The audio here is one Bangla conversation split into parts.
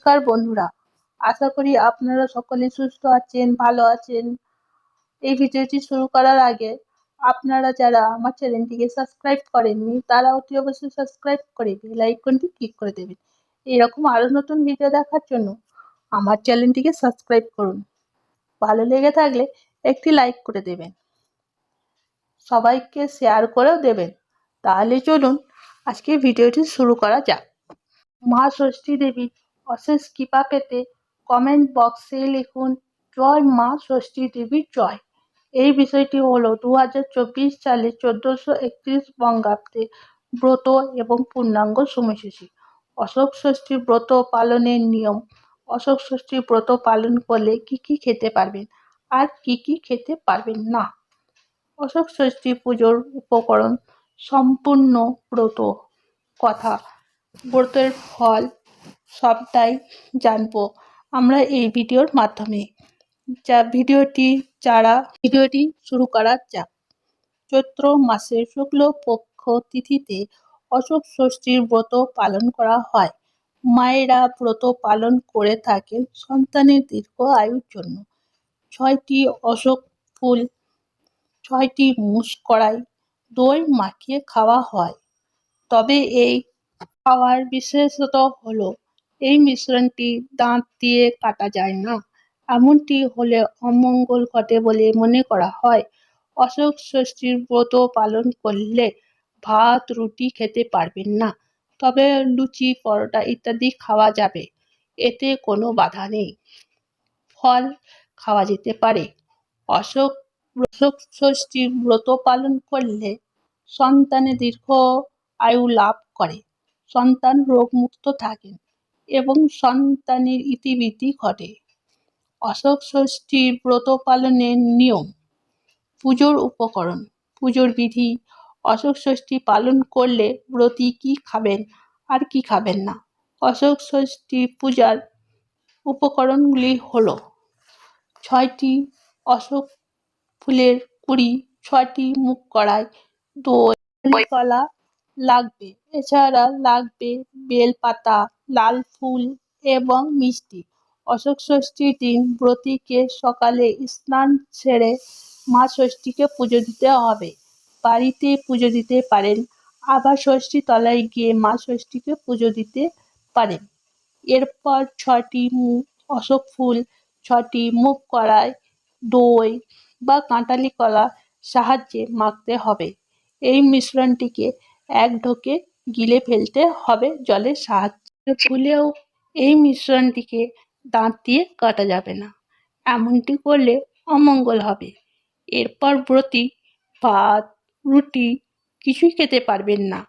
নমস্কার বন্ধুরা। আশা করি আপনারা সকলে সুস্থ আছেন, ভালো আছেন। এই ভিডিওটি শুরু করার আগে আপনারা যারা আমার চ্যানেলটিকে সাবস্ক্রাইব করেননি, তারা অতি অবশ্যই সাবস্ক্রাইব করে বেল আইকনটি ক্লিক করে দেবেন। এরকম আরও নতুন ভিডিও দেখার জন্য আমার চ্যানেলটিকে সাবস্ক্রাইব করুন। ভালো লেগে থাকলে একটি লাইক করে দেবেন। সবাইকে শেয়ার করেও দেবেন। তাহলে চলুন আজকে ভিডিওটি শুরু করা যাক। মা ষষ্ঠী দেবীর অশেষ কৃপা পেতে কমেন্ট বক্সে লিখুন জয় মা ষষ্ঠী দেবী জয়। এই বিষয়টি হলো দু হাজার সালে চোদ্দোশো একত্রিশ বঙ্গাব্দে ব্রত এবং পূর্ণাঙ্গ সময়সূচি অশোক ষষ্ঠী ব্রত পালনের নিয়ম। অশোক ষষ্ঠী ব্রত পালন করলে কি কি খেতে পারবেন? আর কি কি খেতে পারবেন না? অশোক ষষ্ঠী পুজোর উপকরণ সম্পূর্ণ ব্রত। কথা। ব্রতের ফল সবটাই জানব আমরা এই ভিডিওর মাধ্যমে। যা ভিডিওটি যারা, ভিডিওটি শুরু করা যাক। চৈত্র মাসের শুক্ল পক্ষ তিথিতে অশোক ষষ্ঠীর ব্রত পালন করা হয়। মায়েরা ব্রত পালন করে থাকেন সন্তানের দীর্ঘ আয়ুর জন্য। ছয়টি অশোক ফুল, ছয়টি মুষ কড়াই, দই মাখিয়ে খাওয়া হয়। তবে এই খাওয়ার বিশেষত হলো এই মিশ্রণটি দাঁত দিয়ে কাটা যায় না। এমনটি হলে অমঙ্গল ঘটে বলে মনে করা হয়। অশোক ষষ্ঠীর ব্রত পালন করলে ভাত, রুটি খেতে পারবেন না। তবে লুচি, পরোটা ইত্যাদি খাওয়া যাবে। এতে কোনো বাধা নেই। ফল খাওয়া যেতে পারে। অশোক অশোক ষষ্ঠীর ব্রত পালন করলে সন্তানে দীর্ঘ আয়ু লাভ করে। সন্তান রোগমুক্ত থাকেন। এবং সন্তানের ইতিবৃদ্ধি ঘটে। অশোক ষষ্ঠী ব্রত পালনের নিয়ম। পুজোর উপকরণ। পুজোর বিধি। অশোক ষষ্ঠী পালন করলে ব্রতী কি খাবেন আর কি খাবেন না? অশোক ষষ্ঠী পূজার উপকরণগুলি হল ছয়টি অশোক ফুলের কুড়ি, ছয়টি মুখ কড়াই, দই, কলা লাগবে। এছাড়া লাগবে বেলপাতা লাল ফুল এবং মিষ্টি। অশোক ষষ্ঠীর দিন ব্রতীকে সকালে স্নান সেরে মা ষষ্ঠীকে পুজো দিতে হবে। বাড়িতে পুজো দিতে পারেন। আবার ষষ্ঠী তলায় গিয়ে মা ষষ্ঠীকে পুজো দিতে পারেন। এরপর ছটি অশোক ফুল, ছটি মুখ কড়ায় দই বা কাঁটালি কলা সাহায্যে মাখতে হবে। এই মিশ্রণটিকে এক ঢোকে গিলে ফেলতে হবে জলের সাহায্যে। ভুলেও এই মিশ্রণটিকে দাঁত দিয়ে কাটা যাবে না। এমনটি করলে অমঙ্গল হবে। এরপর ব্রতী ভাত, রুটি কিছুই খেতে পারবেন না।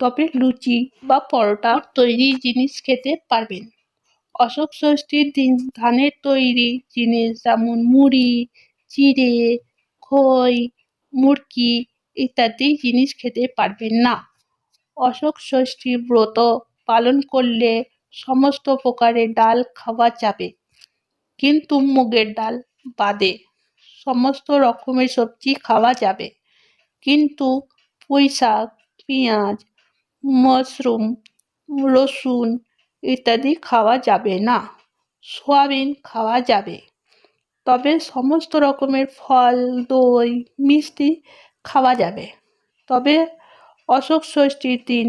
তবে লুচি বা পরোটা তৈরি জিনিস খেতে পারবেন। অশোক ষষ্ঠীর দিন ধানের তৈরি জিনিস যেমন মুড়ি, চিড়ে, খই, মুরকি ইত্যাদি জিনিস খেতে পারবেন না। অশোক ষষ্ঠী ব্রত পালন করলে সমস্ত প্রকারের ডাল খাওয়া যাবে। কিন্তু মুগের ডাল বাদে সমস্ত রকমের সবজি খাওয়া যাবে। কিন্তু পুঁই শাক পেঁয়াজ, মাশরুম, রসুন ইত্যাদি খাওয়া যাবে না। সোয়াবিন খাওয়া যাবে। তবে সমস্ত রকমের ফল, দই, মিষ্টি খাওয়া যাবে। তবে অশোক ষষ্ঠীর দিন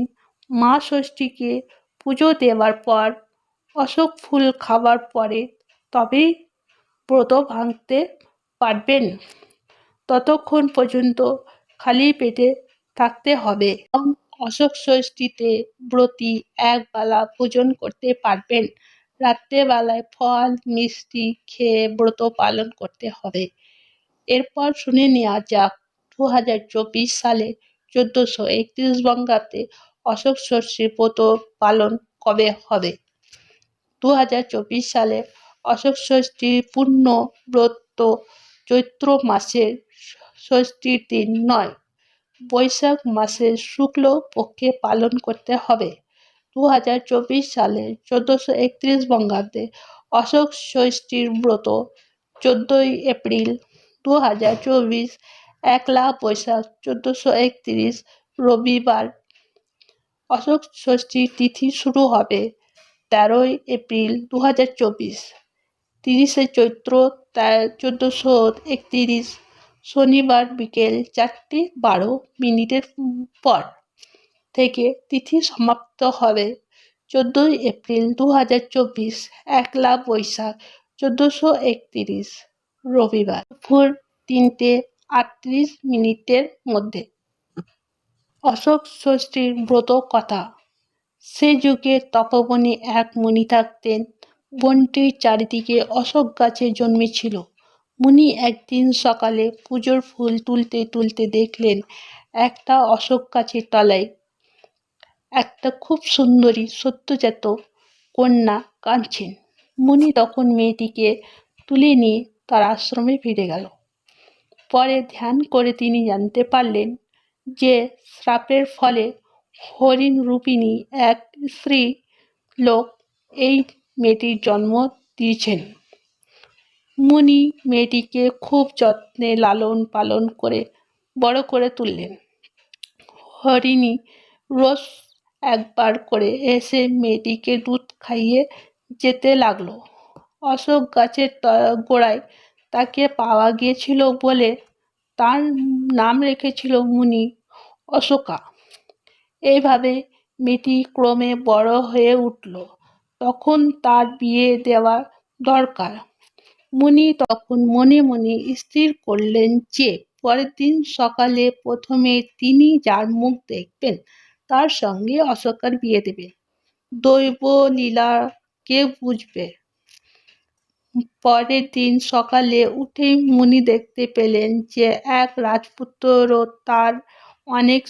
মা ষষ্ঠীকে পুজো দেওয়ার পর, অশোক ফুল খাওয়ার পরে তবেই ব্রত ভাঙতে পারবেন। ততক্ষণ পর্যন্ত খালি পেটে থাকতে হবে এবং অশোক ষষ্ঠীতে ব্রতী একবেলা ভোজন করতে পারবেন। রাত্রেবেলায় ফল, মিষ্টি খেয়ে ব্রত পালন করতে হবে। এরপর শুনে নেওয়া যাক দু হাজার চব্বিশ সালে চোদ্দোশো একত্রিশ বঙ্গাব্দে অশোক ষষ্ঠী ব্রত পালন কবে হবে? দু হাজার চব্বিশ সালে অশোক ষষ্ঠী পূর্ণ ব্রত চৈত্র মাসের ষষ্ঠীর দিন নয়, বৈশাখ মাসের শুক্ল পক্ষে পালন করতে হবে। দু হাজার চব্বিশ সালে চোদ্দোশো একত্রিশ বঙ্গাব্দে অশোক ষষ্ঠীর ব্রত চোদ্দোই এপ্রিল দু হাজার চব্বিশ, একলা বৈশাখ চোদ্দোশো একত্রিশ রবিবার অশোক ষষ্ঠীর তিথি শুরু হবে তেরোই এপ্রিল দু হাজার চব্বিশ, তিরিশে চৈত্র চোদ্দোশো একতিরিশ, শনিবার বিকেল চারটে বারো মিনিটের পর থেকে তিথি সমাপ্ত হবে। চোদ্দোই এপ্রিল দু হাজার চব্বিশ, একলা বৈশাখ, চোদ্দোশো একতিরিশ, রবিবার দুপুর তিনটে আটত্রিশ মিনিটের মধ্যে। অশোক ষষ্ঠীর ব্রত কথা। সে যুগে তপবনে এক মুনি থাকতেন। বনটির চারিদিকে অশোক গাছে জন্মেছিল। মুনি একদিন সকালে পুজোর ফুল তুলতে তুলতে দেখলেন, একটা অশোক গাছের তলায় একটা খুব সুন্দরী সত্যজাত কন্যা কাঁদছেন। মুনি তখন মেয়েটিকে তুলে নিয়ে তার আশ্রমে ফিরে গেল। পরে ধ্যান করে তিনি জানতে পারলেন যে শ্রাপের ফলে হরিণ রূপিণী এক স্ত্রী লোক এই মেয়েটির জন্ম দিয়েছেন। মুনি মেয়েটিকে খুব যত্নে লালন পালন করে বড় করে তুললেন। হরিণী রোজ একবার করে এসে মেয়েটিকে দুধ খাইয়ে যেতে লাগল। অশোক গাছের গোড়ায় তাকে পাওয়া গিয়েছিল বলে তার নাম রেখেছিল মুনি অশোকা। এইভাবে মেয়েটি ক্রমে বড় হয়ে উঠল। তখন তার বিয়ে দেওয়া দরকার। মুনি তখন মনে মনে স্থির করলেন যে, পরের দিন সকালে প্রথমে তিনি যার মুখ দেখবেন, তার সঙ্গে অশোকার বিয়ে দেবেন। দৈব লীলা কে বুঝবে। পরের দিন সকালে উঠেই মুনি দেখতে পেলেন যে, এক রাজপুত্র তার অনেক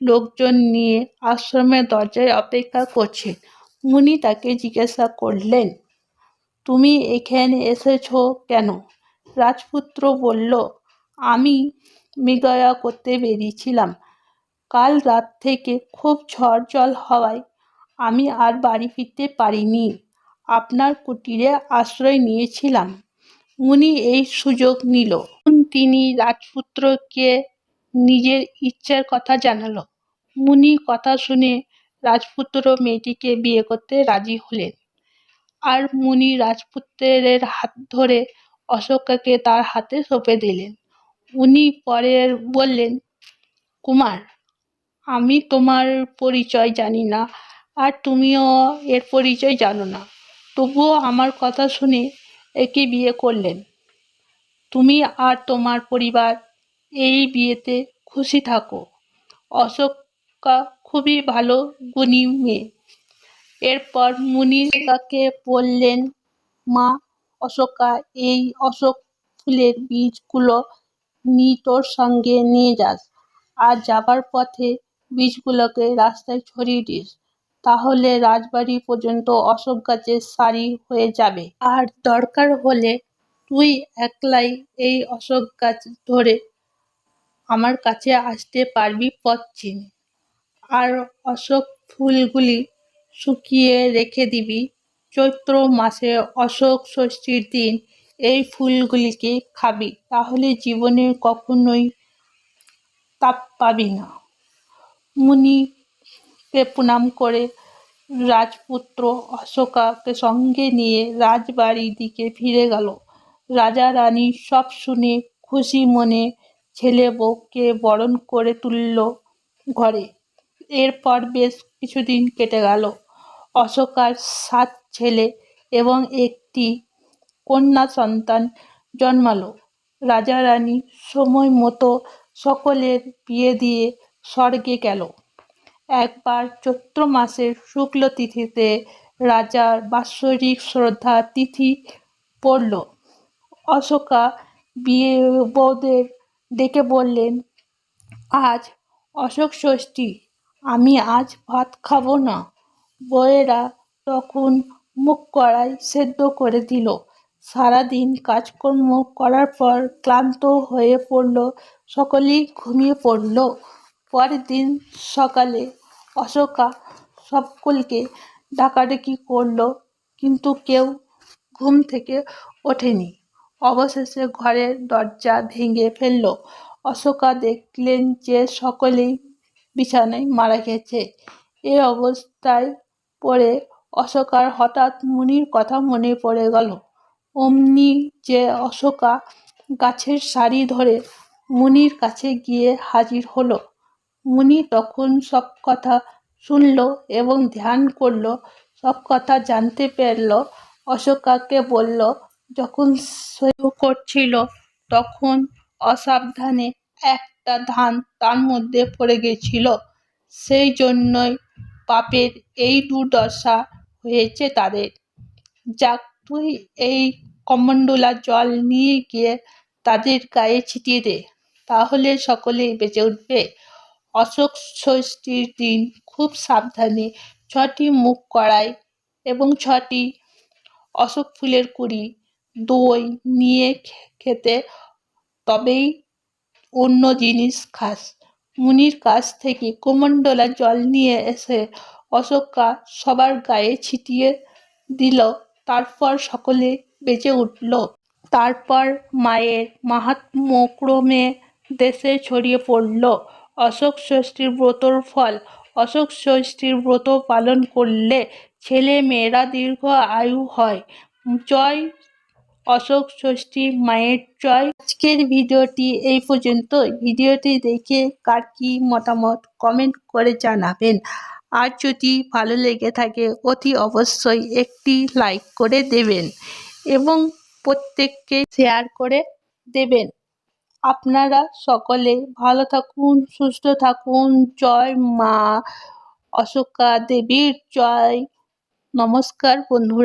লোকজন নিয়ে আশ্রমের দরজায় অপেক্ষা করছে। মুনি তাকে জিজ্ঞাসা করলেন, তুমি এখানে এসেছ কেন? রাজপুত্র বলল, আমি মৃগয়া করতে বেরিয়েছিলাম। কাল রাত থেকে খুব ঝড় জল হওয়ায় আমি আর বাড়ি ফিরতে পারিনি। আপনার কুটিরে আশ্রয় নিয়েছিলাম। উনি এই সুযোগ নিল। তিনি রাজপুত্রকে নিজের ইচ্ছার কথা জানালো। মুনি কথা শুনে রাজপুত্র মেয়েটিকে বিয়ে করতে রাজি হলেন। আর মুনি রাজপুত্রের হাত ধরে অশোকাকে তার হাতে সঁপে দিলেন। উনি পরে বললেন, কুমার, আমি তোমার পরিচয় জানি না, আর তুমিও এর পরিচয় জানো না। তবুও আমার কথা শুনে একে বিয়ে করলেন। তুমি আর তোমার পরিবার এই বিয়েতে খুশি থাকো। অশোকা খুবই ভালো গুণী মেয়ে। এরপর মুনি তাকে বললেন, মা, অশোকা, এই অশোক ফুলের বীজগুলো নি তোর সঙ্গে নিয়ে যাস। আর যাবার পথে বীজগুলোকে রাস্তায় ছড়িয়ে দিস। তাহলে রাজবাড়ি পর্যন্ত অশোক গাছের সারি হয়ে যাবে। আর দরকার হলে তুই একলাই এই অশোক গাছ ধরে আমার কাছে আসতে পারবি পথ চিনে আর অশোক ফুলগুলি শুকিয়ে রেখে দিবি। চৈত্র মাসে অশোক ষষ্ঠীর দিন এই ফুলগুলিকে খাবি, তাহলে জীবনে কখনোই তাপ পাবি না। মুনিকে প্রণাম করে রাজপুত্র অশোকাকে সঙ্গে নিয়ে রাজবাড়ির দিকে ফিরে গেল। রাজা রানী সব শুনে খুশি মনে ছেলে বউকে বরণ করে তুলল ঘরে। এরপর বেশ কিছুদিন কেটে গেল। অশোকার সাত ছেলে এবং একটি কন্যা সন্তান জন্মালো। রাজা রানী সময় মতো সকলের বিয়ে দিয়ে স্বর্গে গেল। একবার চৈত্র মাসের শুক্ল তিথিতে রাজার বাৎসরিক শ্রদ্ধা তিথি পড়ল। অশোকা বিয়ে বৌদের ডেকে বললেন, আজ অশোক ষষ্ঠী, আমি আজ ভাত খাব না। বউয়েরা তখন মুখ কড়াই সেদ্ধ করে দিল। সারাদিন কাজকর্ম করার পর ক্লান্ত হয়ে পড়ল, সকলেই ঘুমিয়ে পড়ল। পরের দিন সকালে অশোকা সকলকে ডাকাডাকি করল, কিন্তু কেউ ঘুম থেকে ওঠেনি। অবশেষে ঘরের দরজা ভেঙে ফেলল। অশোকা দেখলেন যে সকলেই বিছানায় মারা গেছে। এ অবস্থায় পড়ে অশোকার হঠাৎ মুনির কথা মনে পড়ে গেল। অমনি যে অশোকা গাছের সারি ধরে মুনির কাছে গিয়ে হাজির হলো মুনি তখন সব কথা শুনল এবং ধ্যান করল। সব কথা জানতে পারল। অশোকাকে বলল, যখন সহ্য করছিল, তখন অসাবধানে একটা ধান তার মধ্যে পড়ে গেছিল। সেই জন্যই পাপের এই দুর্দশা হয়েছে তাদের। যাক, তুই এই কমণ্ডলা জল নিয়ে গিয়ে তাদের গায়ে ছিটিয়ে দে। তাহলে সকলেই বেঁচে উঠবে। অশোক ষষ্ঠীর দিন খুব সাবধানে ছটি মুখ কড়াই এবং ছটি অশোক ফুলের কুড়ি দই নিয়ে খেতে তবেই অন্য জিনিস খাস। মুনির কাছ থেকে কুমণ্ডলা জল নিয়ে এসে অশোকা সবার গায়ে ছিটিয়ে দিল, তারপর সকলে বেঁচে উঠল। তারপর মায়ের মাহাত্ম্য ক্রমে দেশে ছড়িয়ে পড়ল। অশোক ষষ্ঠীর ব্রতর ফল। অশোক ষষ্ঠীর ব্রত পালন করলে ছেলে মেয়েরা দীর্ঘ আয়ু হয়। জয় অশোক ষষ্ঠী মায়ের জয়। আজকের ভিডিওটি এই পর্যন্ত। ভিডিওটি দেখে কার কী মতামত কমেন্ট করে জানাবেন। আর যদি ভালো লেগে থাকে, অতি অবশ্যই একটি লাইক করে দেবেন এবং প্রত্যেককে শেয়ার করে দেবেন। আপনারা সকলে ভালো থাকুন সুস্থ থাকুন। জয় মা অশোকা দেবীর জয়। নমস্কার বন্ধুরা।